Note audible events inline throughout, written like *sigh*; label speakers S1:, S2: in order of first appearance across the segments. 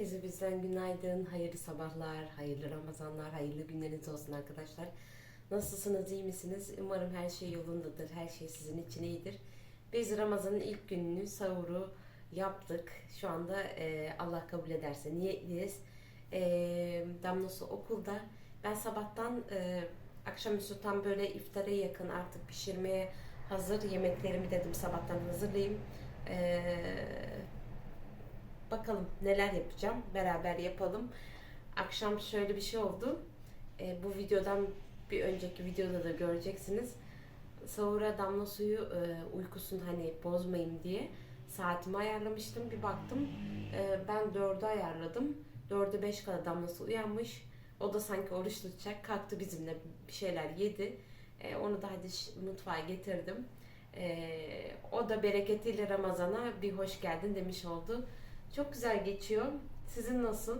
S1: Herkese bizden günaydın, hayırlı sabahlar, hayırlı Ramazanlar, hayırlı günleriniz olsun arkadaşlar. Nasılsınız, iyi misiniz? Umarım her şey yolundadır, her şey sizin için iyidir. Biz Ramazan'ın ilk gününü, sahuru yaptık. Şu anda e, Allah kabul ederse niyetliyiz. E, Damlası okulda. Ben sabahtan e, akşamüstü tam böyle iftara yakın artık pişirmeye hazır yemeklerimi dedim sabahtan hazırlayayım. E, Bakalım neler yapacağım. Beraber yapalım. Akşam şöyle bir şey oldu. E, bu videodan bir önceki videoda da göreceksiniz. Sahura damla suyu e, uykusunu hani bozmayayım diye saatimi ayarlamıştım. Bir baktım e, ben dörde ayarladım. Dörde beş kadar damlası uyanmış. O da sanki oruç tutacak. Kalktı bizimle bir şeyler yedi. E, onu da hadi mutfağa getirdim. E, o da bereketiyle Ramazan'a bir hoş geldin demiş oldu. Çok güzel geçiyor. Sizin nasıl?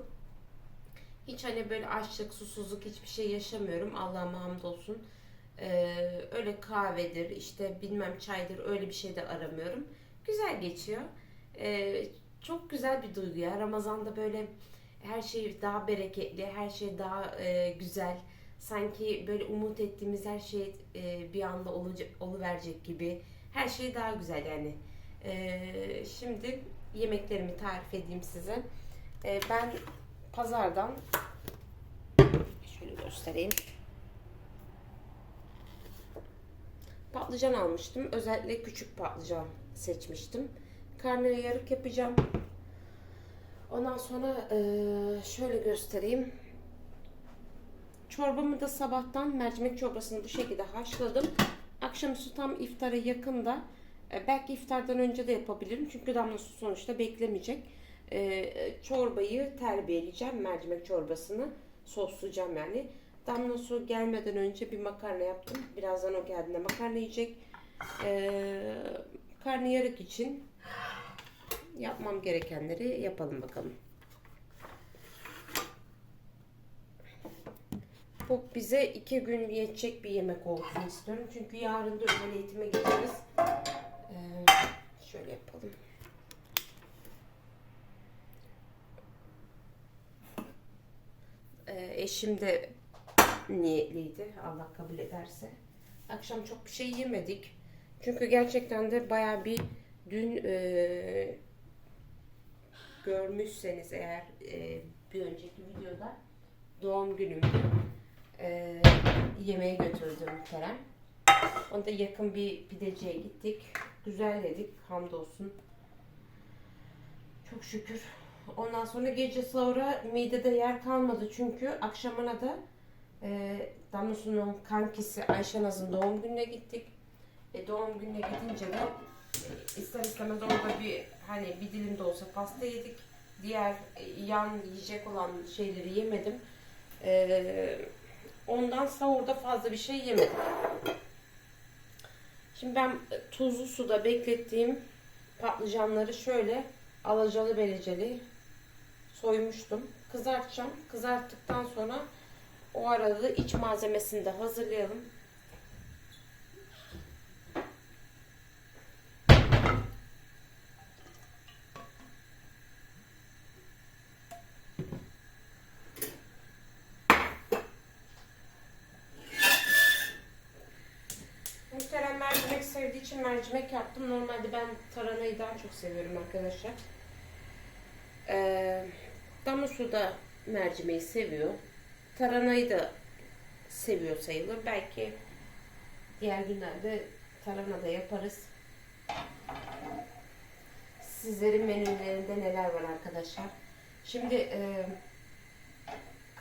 S1: Hiç hani böyle açlık, susuzluk hiçbir şey yaşamıyorum. Allah'ıma hamdolsun. Ee, öyle kahvedir, işte bilmem çaydır öyle bir şey de aramıyorum. Güzel geçiyor. Ee, çok güzel bir duygu ya. Ramazan'da böyle her şey daha bereketli, her şey daha e, güzel. Sanki böyle umut ettiğimiz her şey e, bir anda olacak, oluverecek gibi. Her şey daha güzel yani. Ee, şimdi yemeklerimi tarif edeyim size. Ee, ben pazardan şöyle göstereyim. Patlıcan almıştım. Özellikle küçük patlıcan seçmiştim. Karnıyarık yapacağım. Ondan sonra eee, şöyle göstereyim. Çorbamı da sabahtan mercimek çorbasını bu şekilde haşladım. Akşamüstü tam iftara yakında e, belki iftardan önce de yapabilirim. Çünkü damla su sonuçta beklemeyecek. E, çorbayı terbiyeleyeceğim. Mercimek çorbasını soslayacağım yani. Damla su gelmeden önce bir makarna yaptım. Birazdan o geldiğinde makarna yiyecek. E, karnıyarık için yapmam gerekenleri yapalım bakalım. Bu bize iki gün yetecek bir yemek olsun istiyorum. Çünkü yarın da özel eğitime gideceğiz. Ee, şöyle yapalım. Ee, eşim de niyetliydi. Allah kabul ederse. Akşam çok bir şey yemedik. Çünkü gerçekten de baya bir dün e, görmüşseniz eğer e, bir önceki videoda doğum günümü e, yemeğe götürdüm Kerem. Onda yakın bir pideciye gittik. Güzel yedik. Hamdolsun. Çok şükür. Ondan sonra gece sonra midede yer kalmadı çünkü akşamına da e, Damlasu'nun kankisi Ayşenaz'ın doğum gününe gittik. E, doğum gününe gidince de e, ister istemez orada bir hani bir dilim de olsa pasta yedik. Diğer e, yan yiyecek olan şeyleri yemedim. E, ondan sahurda fazla bir şey yemedim. Şimdi ben tuzlu suda beklettiğim patlıcanları şöyle alacalı beleceli soymuştum. Kızartacağım. Kızarttıktan sonra o arada da iç malzemesini de hazırlayalım. Muhterem mercimek sevdiği için mercimek yaptım. Normalde ben taranayı daha çok seviyorum arkadaşlar. Ee, damla su da mercimeği seviyor. Taranayı da seviyor sayılır. Belki diğer günlerde tarhana da yaparız. Sizlerin menülerinde neler var arkadaşlar? Şimdi e,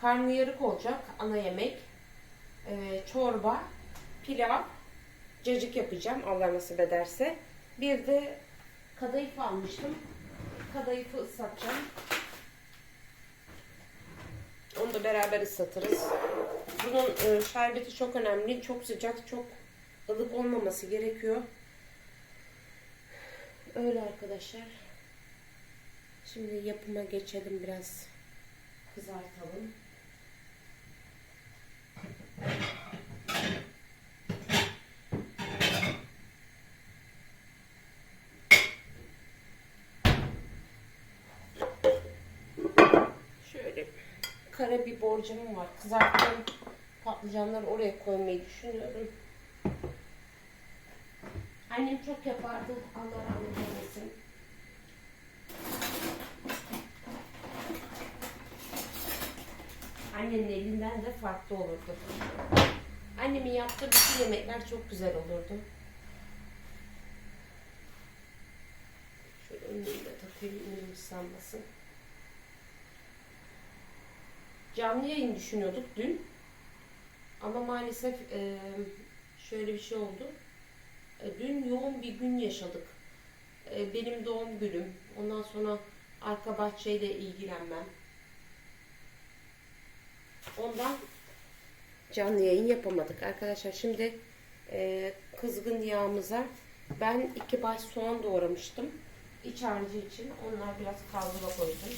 S1: karnıyarık olacak ana yemek. E, çorba, pilav, cacık yapacağım Allah nasip ederse. Bir de kadayıf almıştım. Kadayıfı ıslatacağım. Onu da beraber ıslatırız. Bunun e, şerbeti çok önemli. Çok sıcak, çok ılık olmaması gerekiyor. Öyle arkadaşlar. Şimdi yapıma geçelim biraz. Kızartalım. Kare bir borcamım var. Kızarttığım patlıcanları oraya koymayı düşünüyorum. Annem çok yapardı. Allah rahmet eylesin. Annenin elinden de farklı olurdu. Annemin yaptığı bütün yemekler çok güzel olurdu. Şöyle önlüğümü de takayım, önlüğüm ıslanmasın. Canlı yayın düşünüyorduk dün. Ama maalesef e, şöyle bir şey oldu. E, dün yoğun bir gün yaşadık. E, benim doğum günüm. Ondan sonra arka bahçeyle ilgilenmem. Ondan canlı yayın yapamadık arkadaşlar. Şimdi e, kızgın yağımıza ben iki baş soğan doğramıştım. İç harcı için onlar biraz kavrula koydum.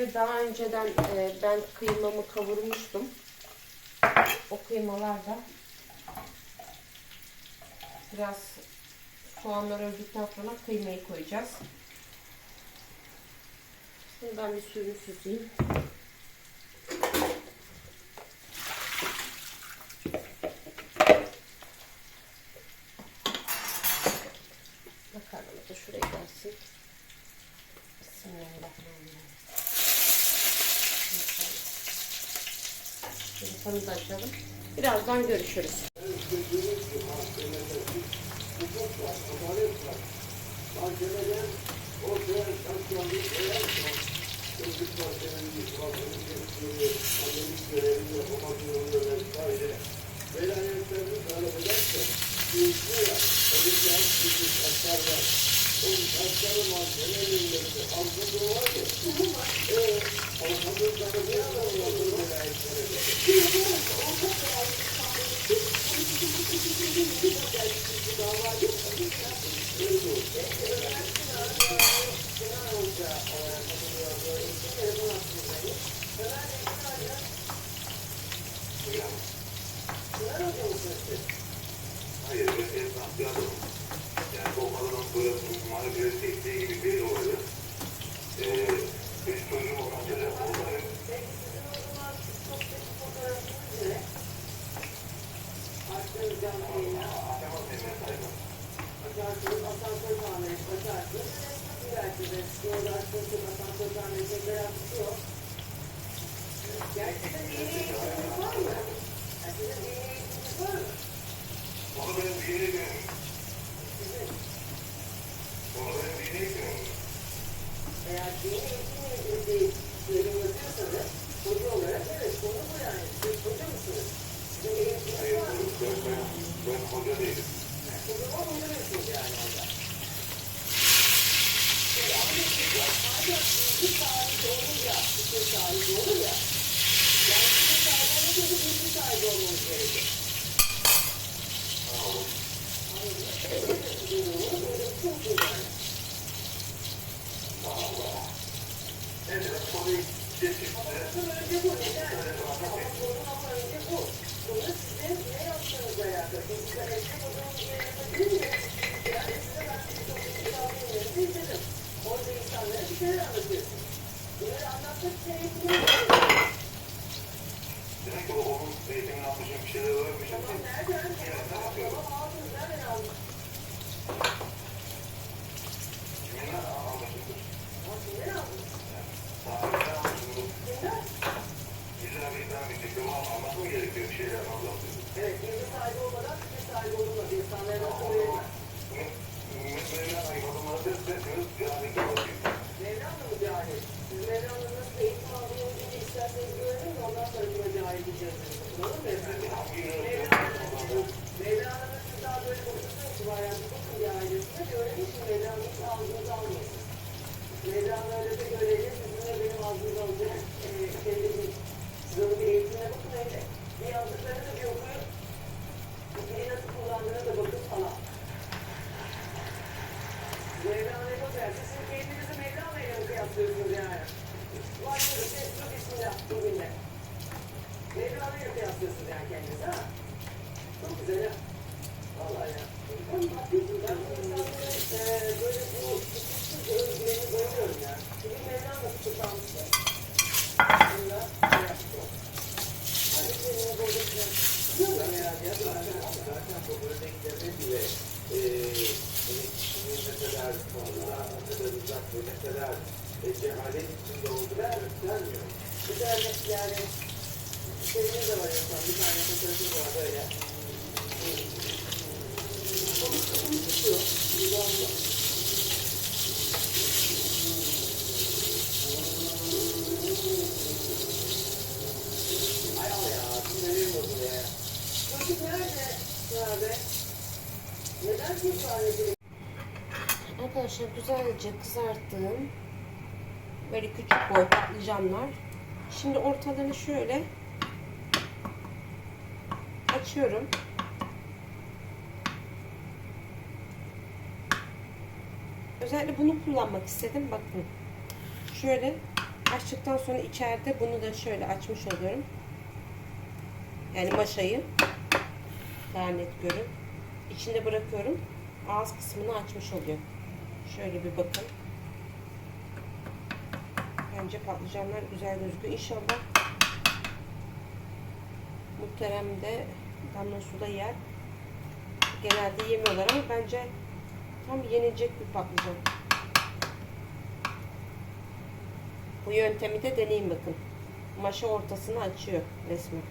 S1: Ve daha önceden e, ben kıymamı kavurmuştum. O kıymalar da biraz soğanlar öldükten sonra kıymayı koyacağız. Şimdi ben bir suyunu süzeyim. Birazdan görüşürüz.
S2: Hayır, ben esnaf bir adamım. Yani bu adamın böyle marifet ettiği gibi bir olayı. Ee, üç çocuğum olunca da olayı. Akşama sevmeye saygım. Onu benim dini günüm. Onu benim dini günüm.
S3: Eğer dini eğitimle ilgili bir yorum yapıyorsanız hoca olarak evet konu bu yani. Siz hoca mısınız? Sizin eğitiminiz
S2: Hayır,
S3: var mı?
S2: Ben, ben, ben hoca değilim.
S3: O zaman hoca mısınız yani orada? Şey, ama siz ancak bilgi sahibi olunca fikir sahibi olur ya. Yani fikir sahibi olunca da bilgi sahibi olmanız gerekir.
S2: Tamam.
S3: Anladın mı? Evet, durumu böyle çok güzel.
S2: Neyse, konuyu geçip
S3: Ama
S2: de
S3: bunun önce bu neden? Ama bunun ama önce bu. Bunu sizin ne yaptığınızla alakalı. Fiziksel esnek o zaman bir yere yapabilir mi? Yani size ben bir çok bir tahminlerinizi izledim. Orada insanlara bir şeyler anlatıyorsunuz. Bunları anlatmak için eğitimler var.
S2: demek ki o onun eğitimini almışım, bir şeyler öğrenmişim.
S3: Tamam nereden? Tamam tamam aldınız. Nereden aldınız?
S2: Kiminle almışımdır?
S3: Ama kimden aldınız?
S2: Tarihten almışımdır.
S3: Kimden?
S2: Güzel bir tane bir diploma almak mı gerekiyor bir şeyler anlatıyorsun?
S3: Evet, bilgi sahibi olmadan fikir sahibi olunmaz. İnsanlara nasıl verilmez?
S2: Mevlana ayıbadımları destekliyoruz, cahillikle bakıyoruz.
S3: Mevlana mı cahil? Siz Mevlana'nın nasıl eğitim aldığını bir isterseniz görelim de ondan sonra buna cahil diyeceğiz. Doğru mu efendim? Mevlana'nın Mevlana'nın siz daha böyle bir ailesine bir öğrenin ki Mevlana'nın hiç ağzınızı almayın. Mevlana öyle de görelim, sizinle benim alacağım. Ee, şeyde bir, siz bir eğitimine bakın öyle. Bir yazdıklarını da bir okuyun. Dili nasıl kullandığına da bakın falan. Mevlana'ya bakarsa siz kendinizi Mevlana'ya mı kıyaslıyorsunuz yani? Başlıyoruz, Esra Bismillah bugünle. Mevlana'ya kıyaslıyorsunuz yani kendinizi ha? Çok güzel ha. Vallahi ya. Ben bu insanların eee, böyle bu tutuksuz özgüveni görüyorum ya. Çünkü Mevlana tutuklanmıştı. Bunda şey yaptı. Hadi seninle böyle bir Biliyorlar herhalde ya.
S2: Zaten bu örneklerini bile eee hani kimin ne ne kadar e, cehalet içinde olduğunu göstermiyor.
S3: Bir tane yani şeyimiz de var insan. Bir tane fotoğrafımız var böyle. Onu kafamı tutuyor. Yılanla.
S2: Ay ama ya, sinirim bozuluyor ya.
S3: Çocuk nerede? Nerede? Neden cesaretini
S1: Arkadaşlar güzelce kızarttığım böyle küçük boy patlıcanlar. Şimdi ortalarını şöyle açıyorum. Özellikle bunu kullanmak istedim. Bakın. Şöyle açtıktan sonra içeride bunu da şöyle açmış oluyorum. Yani maşayı daha net görün. İçinde bırakıyorum. Ağız kısmını açmış oluyor. Şöyle bir bakın. Bence patlıcanlar güzel gözüküyor. İnşallah muhterem de damla suda yer. Genelde yemiyorlar ama bence tam yenilecek bir patlıcan. Bu yöntemi de deneyin bakın. Maşa ortasını açıyor resmen.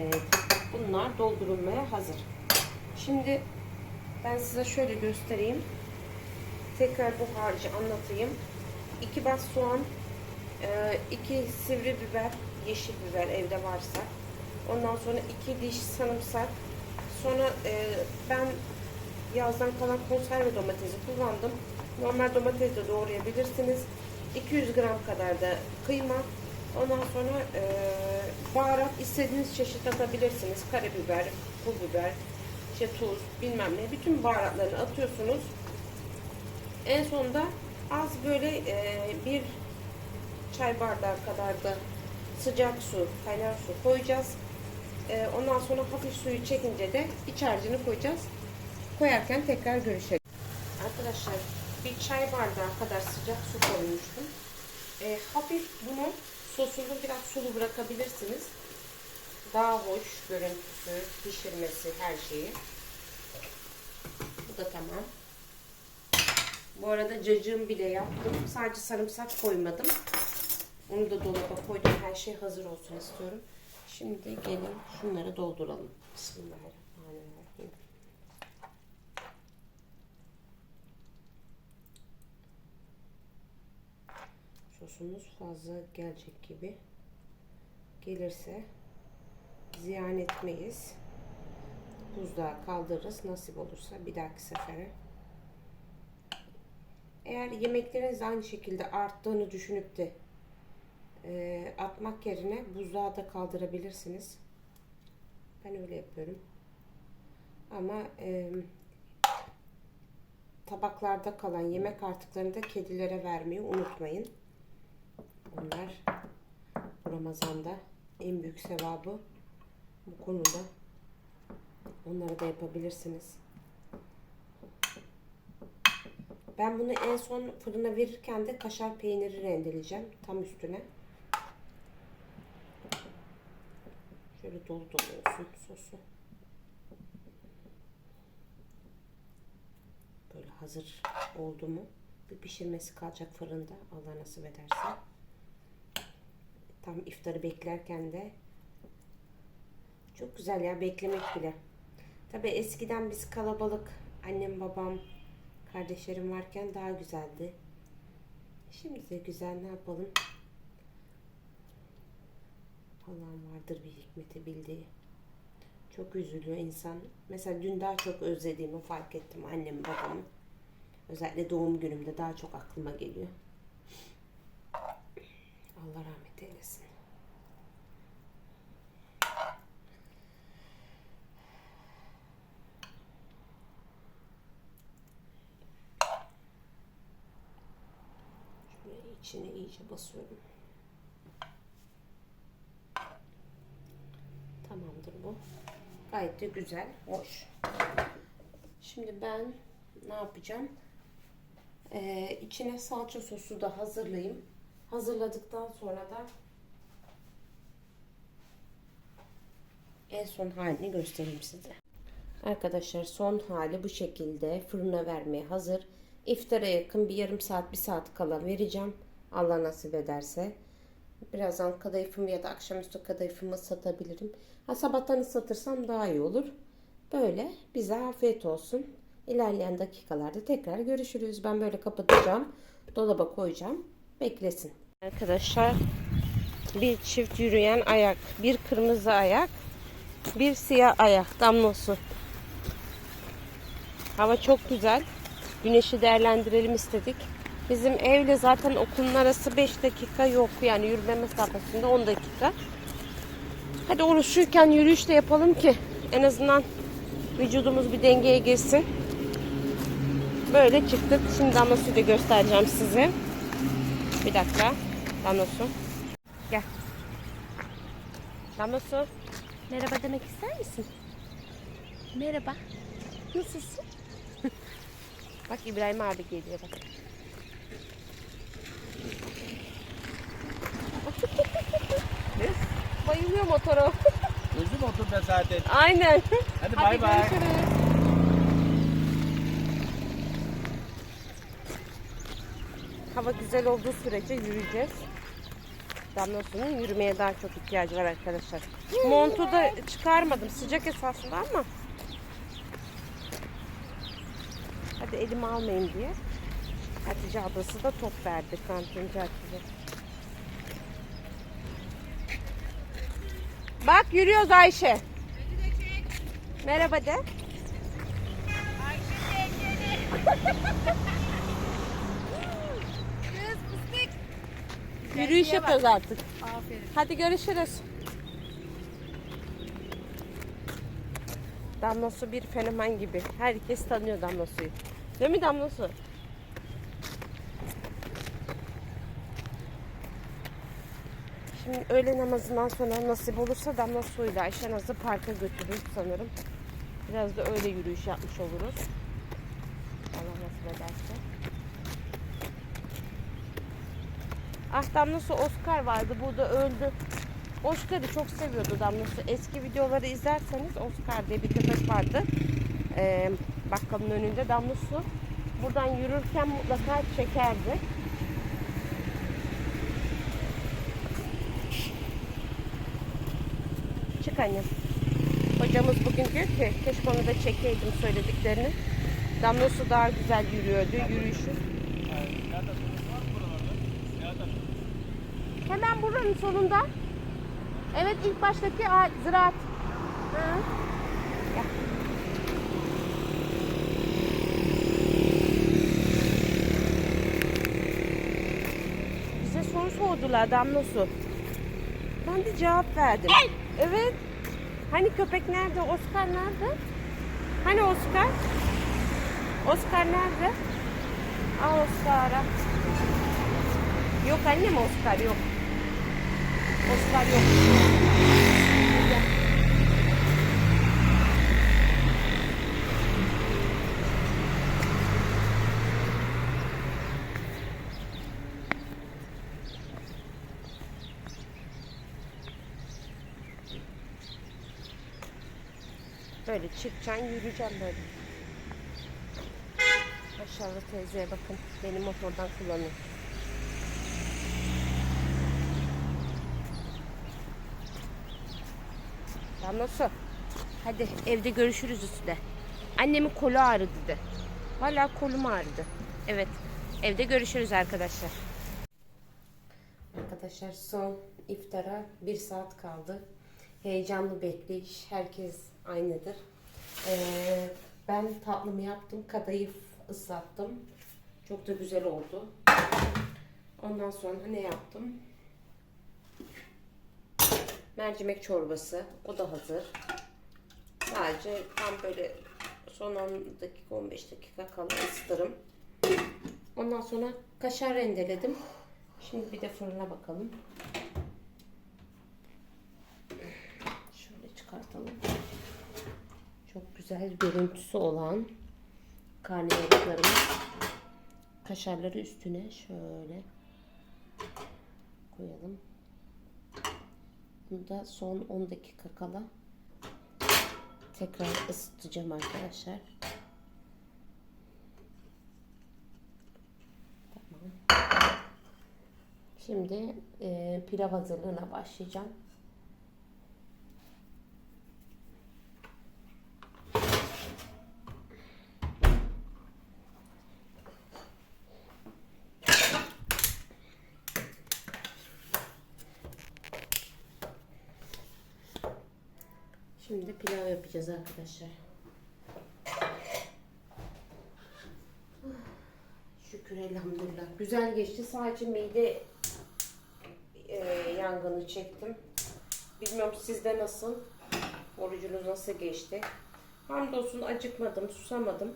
S1: Evet. Bunlar doldurulmaya hazır. Şimdi ben size şöyle göstereyim. Tekrar bu harcı anlatayım. 2 bas soğan, 2 sivri biber, yeşil biber evde varsa. Ondan sonra 2 diş sarımsak. Sonra e, ben yazdan kalan konserve domatesi kullandım. Normal domates de doğrayabilirsiniz. 200 gram kadar da kıyma. Ondan sonra e, baharat istediğiniz çeşit atabilirsiniz. Karabiber, pul biber, işte tuz, bilmem ne. Bütün baharatlarını atıyorsunuz. En sonunda az böyle e, bir çay bardağı kadar da sıcak su, kaynar su koyacağız. E, ondan sonra hafif suyu çekince de iç harcını koyacağız. Koyarken tekrar görüşelim. Arkadaşlar bir çay bardağı kadar sıcak su koymuştum. E, hafif bunu sosunu biraz sulu bırakabilirsiniz. Daha hoş görüntüsü, pişirmesi, her şeyi. Bu da tamam. Bu arada cacığım bile yaptım. Sadece sarımsak koymadım. Onu da dolaba koydum. Her şey hazır olsun istiyorum. Şimdi gelin şunları dolduralım. Bismillahirrahmanirrahim. Sosumuz fazla gelecek gibi. Gelirse ziyan etmeyiz. Buzluğa kaldırırız. Nasip olursa bir dahaki sefere. Eğer yemekleriniz aynı şekilde arttığını düşünüp de e, atmak yerine buzluğa da kaldırabilirsiniz. Ben öyle yapıyorum. Ama e, tabaklarda kalan yemek artıklarını da kedilere vermeyi unutmayın. Onlar Ramazan'da en büyük sevabı bu konuda. Onları da yapabilirsiniz. Ben bunu en son fırına verirken de kaşar peyniri rendeleyeceğim tam üstüne. Şöyle dolu dolu olsun sosu. Böyle hazır oldu mu bir pişirmesi kalacak fırında Allah nasip ederse. Tam iftarı beklerken de çok güzel ya beklemek bile. Tabi eskiden biz kalabalık annem babam kardeşlerim varken daha güzeldi. Şimdi de güzel ne yapalım? Allah'ın vardır bir hikmeti bildiği. Çok üzülüyor insan. Mesela dün daha çok özlediğimi fark ettim annemi babamı. Özellikle doğum günümde daha çok aklıma geliyor. Allah rahmet eylesin. Şöyle içine iyice basıyorum. bu. Gayet de güzel, hoş. Şimdi ben ne yapacağım? Ee, içine salça sosu da hazırlayayım. Hazırladıktan sonra da en son halini göstereyim size. Arkadaşlar son hali bu şekilde fırına vermeye hazır. İftara yakın bir yarım saat bir saat kala vereceğim. Allah nasip ederse. Birazdan kadayıfımı ya da akşamüstü kadayıfımı satabilirim. Ha sabahtan satırsam daha iyi olur. Böyle bize afiyet olsun. İlerleyen dakikalarda tekrar görüşürüz. Ben böyle kapatacağım. Dolaba koyacağım. Beklesin. Arkadaşlar bir çift yürüyen ayak, bir kırmızı ayak, bir siyah ayak damlosu. Hava çok güzel. Güneşi değerlendirelim istedik. Bizim evle zaten okulun arası 5 dakika yok. Yani yürüme mesafesinde 10 dakika. Hadi oruçluyken yürüyüş de yapalım ki en azından vücudumuz bir dengeye girsin. Böyle çıktık. Şimdi damla suyu da göstereceğim size. Bir dakika. Damla su. Gel. Damla su. Merhaba demek ister misin? Merhaba. Nasılsın? *laughs* bak İbrahim abi geliyor bak. Bayılıyor motora. *laughs*
S4: Gözüm otur be zaten.
S1: Aynen.
S4: Hadi bay bay.
S1: görüşürüz. Hava güzel olduğu sürece yürüyeceğiz. Damla Su'nun yürümeye daha çok ihtiyacı var arkadaşlar. Montu da çıkarmadım. Sıcak esasında ama. Hadi elimi almayayım diye. Hatice ablası da top verdi. Kantinci Hatice. Bak yürüyoruz Ayşe. Merhaba de. Yürüyüş yapıyoruz artık.
S5: Aferin.
S1: Hadi görüşürüz. Damla Su bir fenomen gibi. Herkes tanıyor Damla Su'yu. Değil mi Damla Su? Şimdi öğle namazından sonra nasip olursa Damla Su'yla Ayşe Naz'ı parka götürürüz sanırım. Biraz da öyle yürüyüş yapmış oluruz. Allah nasip ederse. Ah Damla Su Oscar vardı. Burada öldü. Oscar'ı çok seviyordu Damla Su. Eski videoları izlerseniz Oscar diye bir köpek vardı. Ee, bakkalın önünde Damla Su. Buradan yürürken mutlaka çekerdi. Annem. Hocamız bugün diyor ki keşke onu da çekeydim söylediklerini. Damla Su daha güzel yürüyordu yürüyüşü. Hemen buranın sonunda. Evet ilk baştaki ziraat. Hı. Gel. Bize soru sordular Damla Su. Ben de cevap verdim. Evet. Hani köpek nerede? Oscar nerede? Hani Oscar? Oscar nerede? Al Oscar'a. Yok annem Oscar yok. Oscar yok. Böyle çıkacaksın yürüyeceğim böyle. Maşallah teyzeye bakın. Benim motordan kullanıyor. Nasıl? Hadi evde görüşürüz üstüne. Annemin kolu ağrıdı de. Hala kolum ağrıdı. Evet. Evde görüşürüz arkadaşlar. Arkadaşlar son iftara bir saat kaldı. Heyecanlı bekleyiş. Herkes aynıdır. Ee, ben tatlımı yaptım. Kadayıf ıslattım. Çok da güzel oldu. Ondan sonra ne yaptım? Mercimek çorbası. O da hazır. Sadece tam böyle son 10 dakika 15 dakika kala ısıtırım. Ondan sonra kaşar rendeledim. Şimdi bir de fırına bakalım. Şöyle çıkartalım. Güzel görüntüsü olan karnıyarıklarımız. Kaşarları üstüne şöyle koyalım. Bunu da son 10 dakika kala tekrar ısıtacağım arkadaşlar. Tamam. Şimdi e, pilav hazırlığına başlayacağım. Şimdi pilav yapacağız arkadaşlar. Şükür elhamdülillah. Güzel geçti. Sadece mide e, yangını çektim. Bilmiyorum sizde nasıl? Orucunuz nasıl geçti? Hamdolsun acıkmadım, susamadım.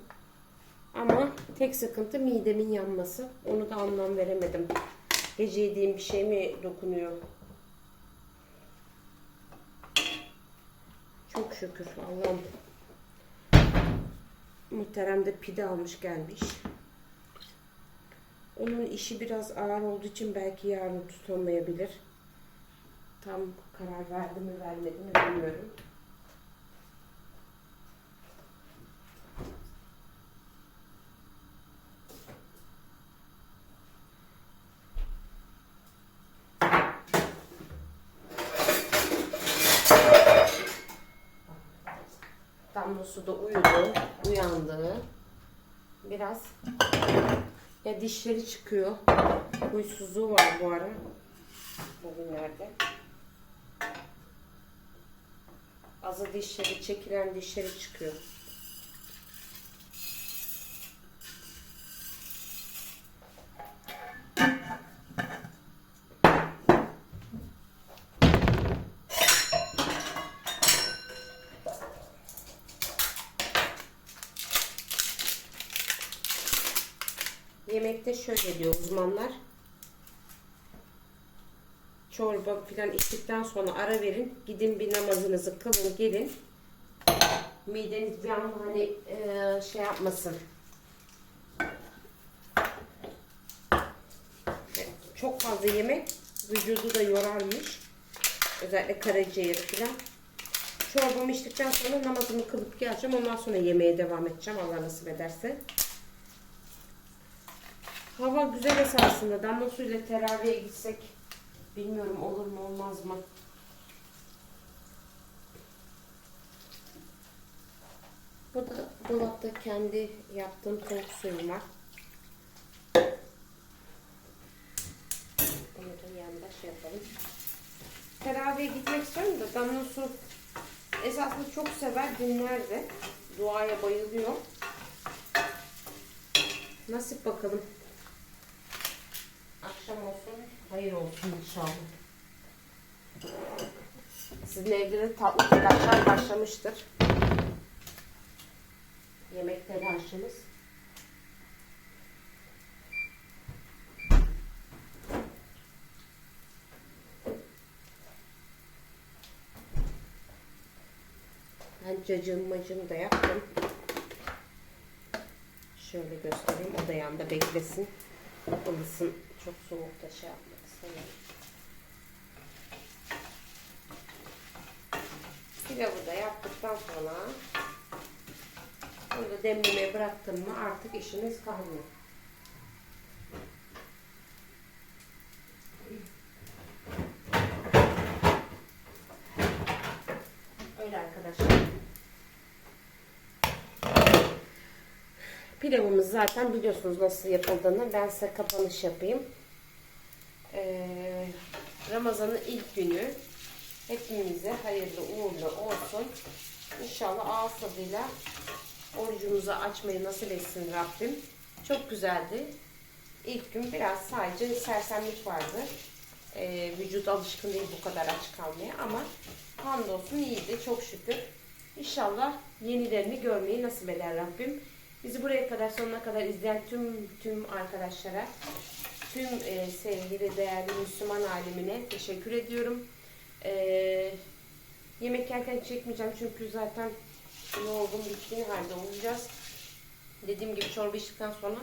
S1: Ama tek sıkıntı midemin yanması. Onu da anlam veremedim. Gece yediğim bir şey mi dokunuyor? Şükür Allah'ım. Muhterem de pide almış gelmiş. Onun işi biraz ağır olduğu için belki yarın tutamayabilir. Tam karar verdi mi vermedi mi bilmiyorum. Damlosu da uyudu, uyandı. Biraz ya dişleri çıkıyor. Huysuzluğu var bu ara. Bugünlerde. Azı dişleri, çekilen dişleri çıkıyor. Yemekte şöyle diyor uzmanlar. Çorba filan içtikten sonra ara verin. Gidin bir namazınızı kılın gelin. Mideniz bir an hani eee, şey yapmasın. Çok fazla yemek vücudu da yorarmış. Özellikle karaciğeri filan. Çorbamı içtikten sonra namazımı kılıp geleceğim. Ondan sonra yemeğe devam edeceğim. Allah nasip ederse. Hava güzel esasında. Damla suyla teraviye gitsek bilmiyorum olur mu olmaz mı? Bu da dolapta kendi yaptığım tavuk suyum var. Bunu da yanında şey yapalım. Teraviye gitmek istiyorum da Damla su esasında çok sever dinler de. Duaya bayılıyor. Nasip bakalım. Akşam olsun, hayır olsun inşallah. Sizin evde de tatlı telaşlar başlamıştır. Yemek telaşımız. Ben cacığım macım da yaptım. Şöyle göstereyim. O da yanında beklesin. Ilısın. Çok soğukta şey yapmak istemiyorum. Pilavı da yaptıktan sonra bunu da demlemeye bıraktım mı artık işimiz kalmıyor. Öyle arkadaşlar. Pilavımız zaten biliyorsunuz nasıl yapıldığını. Ben size kapanış yapayım. Ee, Ramazan'ın ilk günü hepimize hayırlı uğurlu olsun. İnşallah ağız tadıyla orucumuzu açmayı nasip etsin Rabbim. Çok güzeldi. İlk gün biraz sadece sersemlik vardı. Ee, vücut alışkın değil bu kadar aç kalmaya ama hamdolsun iyiydi çok şükür. İnşallah yenilerini görmeyi nasip eder Rabbim. Bizi buraya kadar sonuna kadar izleyen tüm tüm arkadaşlara, tüm e, sevgili değerli Müslüman alemine teşekkür ediyorum. E, yemek yerken çekmeyeceğim çünkü zaten yorgun, bitkin halde olacağız. Dediğim gibi çorba içtikten sonra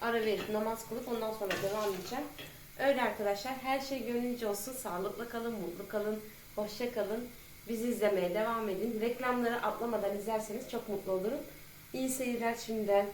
S1: ara verip namaz kılıp ondan sonra devam edeceğim. Öyle arkadaşlar her şey gönlünce olsun. Sağlıklı kalın, mutlu kalın, hoşça kalın. Bizi izlemeye devam edin. Reklamları atlamadan izlerseniz çok mutlu olurum. İyi seyirler şimdiden.